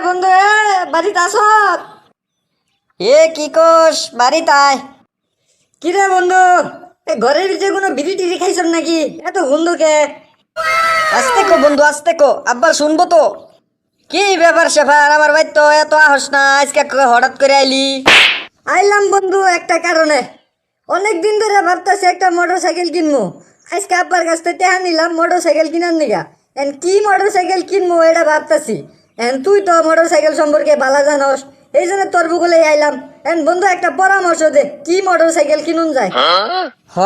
বন্ধু, এ, বাড়িতে আস। এ, কি কোষ? বাড়িতে কি রে বন্ধু, এ, ঘরের ভিতরে কোনো বিড়ি টিড়ি খাইছ নাকি? এত বন্ধুকে আসতে কো বন্ধু, আসতে কো। আব্বা, শুনব তো। কি ব্যাপার স্যাপার আমার ভাই তো এত আহস না, আজকে হঠাৎ করে আইলি? আইলাম বন্ধু, একটা কারণে। অনেক দিন ধরে ভাবতেছি একটা মোটর সাইকেল কিনবো। আজকে আব্বার কাছ থেকে নিলাম মোটর সাইকেল কিনার নিগা। এন, কি মোটর সাইকেল কিনবো এটা ভাবতেছি। এন তুই তো মোটর সাইকেল সম্পর্কে বালা জানস। এই জন্য তোর বুকুলে আইলাম। এন বন্ধু একটা পরামর্শ দে কি মোটর সাইকেল কিনুন যায়? হ?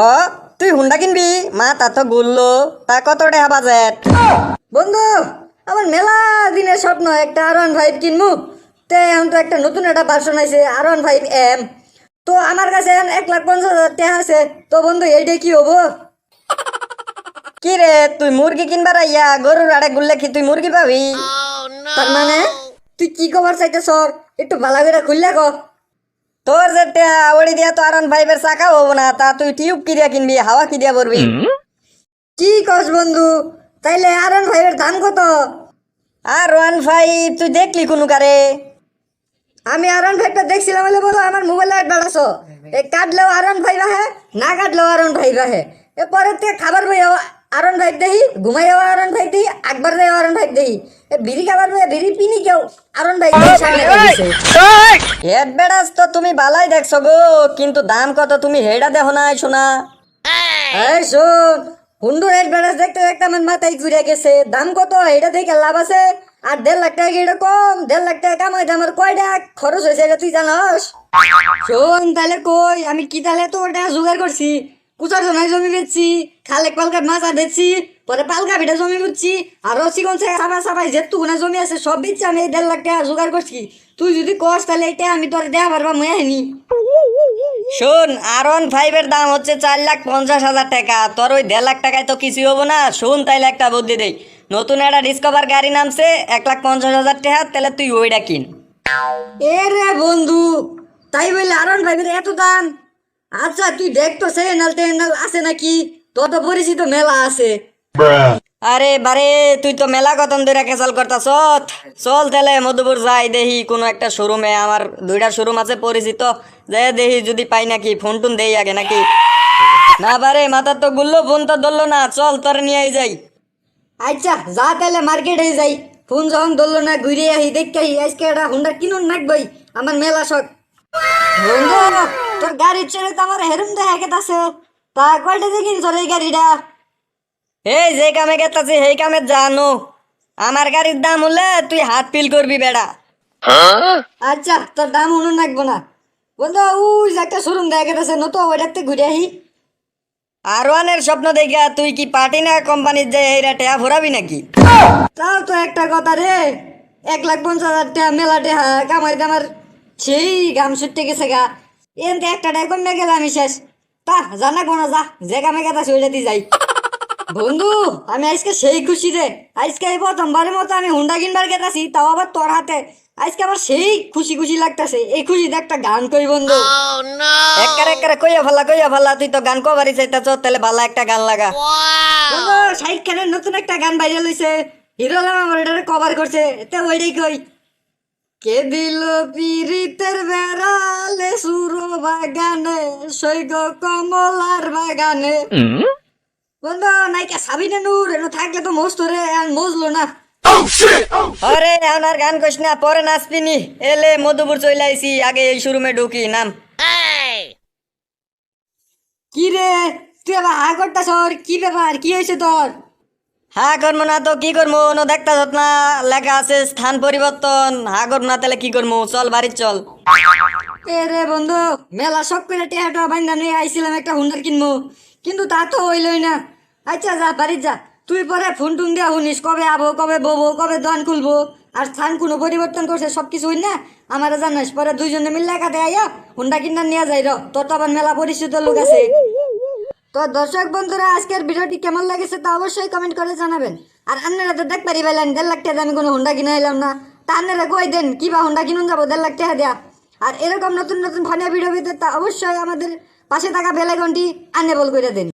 তুই হুন্ডা কিনবি? মা তা তো গুললো। তা কত টাকা বাজেট বন্ধু আমার মেলা দিনের স্বপ্ন একটা আর ওয়ান ফাইভ কিনবো। তে এখন তো একটা নতুন একটা ভার্সন আছে আর ওয়ান ফাইভ এম তো আমার কাছে এখন এক লাখ পঞ্চাশ হাজার টাকা আছে। তো বন্ধু এইটা কি হব? কি রে তুই মুরগি কিনবার আইয়া গরুর আড়ে গুললে কি তুই মুরগি পাবি? তার মানে তুই কি খবর চাইতেছ একটু ভালো করে খুললে ক। তোর যে টেহা ওড়ি দিয়া তো আর ফাইভের চাকা হব না তা তুই টিউব কিরিয়া কিনবি হাওয়া কিরিয়া পড়বি কি কস বন্ধু? তাইলে আর ওয়ান ফাইভের দাম কত? আর ওয়ান ফাইভ তুই দেখলি কোনো কারে? আমি আর ওয়ান ফাইভটা দেখছিলাম বলে বলো আমার মোবাইলে অ্যাড বাড়াছ। এ কাটলেও আর ওয়ান ফাইভ আহে না কাটলেও আর ওয়ান ফাইভ আহে। এ পরে তে খাবার বই আর ওয়ান ফাইভ দেখি ঘুমাইও আর ওয়ান ফাইভ দেখি একবার দেয় আর ওয়ান ফাইভ দেখি এ বিড়ি খাবার বিড়ি পিনি কেউ আর ওয়ান ফাইভ দেখি সামনে রেখেছে। হেড বেড়াস তো তুমি বালাই দেখছ গো কিন্তু দাম কত তুমি হেডা দেখো না শোনা। এই শোন হুন্ডু রেট ব্যালেন্স দেখতে দেখতে আমার মাথায় ঘুরে গেছে। দাম কত এটা দেখে লাভ আছে? আর দেড় লাখ টাকা এটা কম? দেড় লাখ টাকা কামাইতে আমার কয় টাকা খরচ হয়েছে এটা তুই জানস? শোন তাহলে কই? আমি কি তাহলে তো ওটা জোগাড় করছি? কুচার জমায় জমি বেচছি খালেক পালকার মাছ আর বেচছি পরে পালকা ভিটা জমি বুঝছি আর রসিগঞ্জ সাফা সাফাই যেটুকুনা জমি আছে সব বেচছি আমি এই দেড় লাখ টাকা জোগাড় করছি। তুই যদি কস তাহলে এটা আমি তোর দেওয়া পারবা মই আইনি। শোন আর ওয়ান ফাইভের দাম হচ্ছে চার লাখ পঞ্চাশ হাজার টাকা তোর ওই দেড় লাখ টাকায় তো কিছু হব না। শোন তাইলে একটা বুদ্ধি দেই নতুন একটা ডিসকভার গাড়ি নামছে এক লাখ পঞ্চাশ হাজার টাকা তাহলে তুই ওইটা কিন। এ রে বন্ধু তাই বলে আরন ফাইভের এত দাম? আচ্ছা তুই দেখ তো সেন্ডাল টেন্ডাল আছে নাকি? তোর তো পরিচিত মেলা আছে। আরে বারে, তুই তো মেলা কতন ধরে কেসাল করতাস চল তাহলে মধুপুর যাই দেখি, কোনো একটা শোরুমে আমার দুইটা শোরুম আছে পরিচিত। যে দেখি যদি পাই নাকি ফোন টোন দেই আগে নাকি। না বারে, মাথা তো গুললো, ফোন তো ধরলো না। চল, তোর নিয়ে যাই। আচ্ছা যা তাহলে মার্কেটে যাই। ফোন যখন ধরলো না, ঘুরে আহি দেখতে আহি, আজকে একটা হুন্ডা কিনুন নাকবই আমার মেলা শখ। বন্ধু তোর গাড়ির ছেড়ে তো আমার হেরুম দেখা গেতাছে। তা কয়টা দিয়ে কিনছ এই গাড়িটা? এই যে কামে গেতাছি সেই কামে জানো। আমার গাড়ির দাম হলে তুই হাত পিল করবি বেড়া। আচ্ছা তোর দাম উনুন নাকবো না। বন্ধু ওই যে একটা শোরুম দেখা গেতাছে নতুন ওইটাতে ঘুরে আহি। আর ওয়ানের স্বপ্ন দেখা তুই কি পার্টি না কোম্পানির যে এই রেটে ভরাবি নাকি? তাও তো একটা কথা রে এক লাখ পঞ্চাশ হাজার টাকা মেলা টাকা কামাই আমার সেই গাম ছুটতে গেছে গা। এনতে একটা টাকা কমে গেলে আমি শেষ। তা জানা কোনো যা। যে কামে কথা চলে দি যাই। বন্ধু আমি আজকে সেই খুশি রে। আজকে এই প্রথমবারের মতো আমি হুন্ডা কিনবার গেতাছি তাও আবার তোর হাতে। আজকে আমার সেই খুশি খুশি লাগতাছে। এই খুশিতে একটা গান কই বন্ধু? একবারে একবারে কইয়া ফালা কইয়া ফালা তুই তো গান কবারই চাইতাছ তাহলে ভালো একটা গান লাগা। বন্ধু শাহিদ খানের নতুন একটা গান ভাইরাল হয়েছে হিরো আলম আমার কভার করছে। তে ওইটাই কই? কে দিল পিরিতের বেড়ালে সুরো বাগানে? সৈগ কমলার বাগানে। বন্ধু নাইকা সাবিনা নূর এনো থাকলে তো মস্ত রে আর মজলো না। আরে এখন আর গান কইস না পরে নাচবিনি। এলে মধুপুর চলে আইছি আগে এই শোরুমে ঢুকি নাম। কি রে তুই আবার হা করতাস কি ব্যাপার? কি হয়েছে তোর? হা করব না তো, কি করব নো দেখতা যত না লেখা আছে স্থান পরিবর্তন। হা করব না তাহলে কি করব চল, বাড়ি চল। এ রে বন্ধু, মেলা শখ করে টেহাটা বাইন্দা নিয়ে আইছিলাম একটা হুন্ডার কিনবো কিন্তু তা তো হইলই না। আচ্ছা যা, বাড়ি যা। তুই পরে ফোন টুন দিয়া শুনিস, কবে আবো, কবে ববো, কবে দোকান খুলবো? আর স্থান কোনো পরিবর্তন করছে, সব কিছু হই না? আমার জানাস, পরে দুইজনে মিলে কাটে আইয়া হুন্ডা কিনা নিয়ে যাই, র। তোর তো আবার মেলা পরিচিত লোক আছে। তো দর্শক বন্ধুরা, আজকের ভিডিওটি কেমন লাগেছে তা অবশ্যই কমেন্ট করে জানাবেন। আর আপনারা তো দেখ পারি পাইলেন দেড় লাখ টাকা আমি কোনো হুন্ডা কিনে এলাম না। তা আপনারা কই দেন, কী বা হুন্ডা কিনুন যাব, দেড় লাখ টাকা দেয়া। আর এরকম নতুন নতুন ফানিয়া ভিডিও পেতে তা অবশ্যই আমাদের পাশে থাকা বেলাইকনটি আনেবল করে দেন।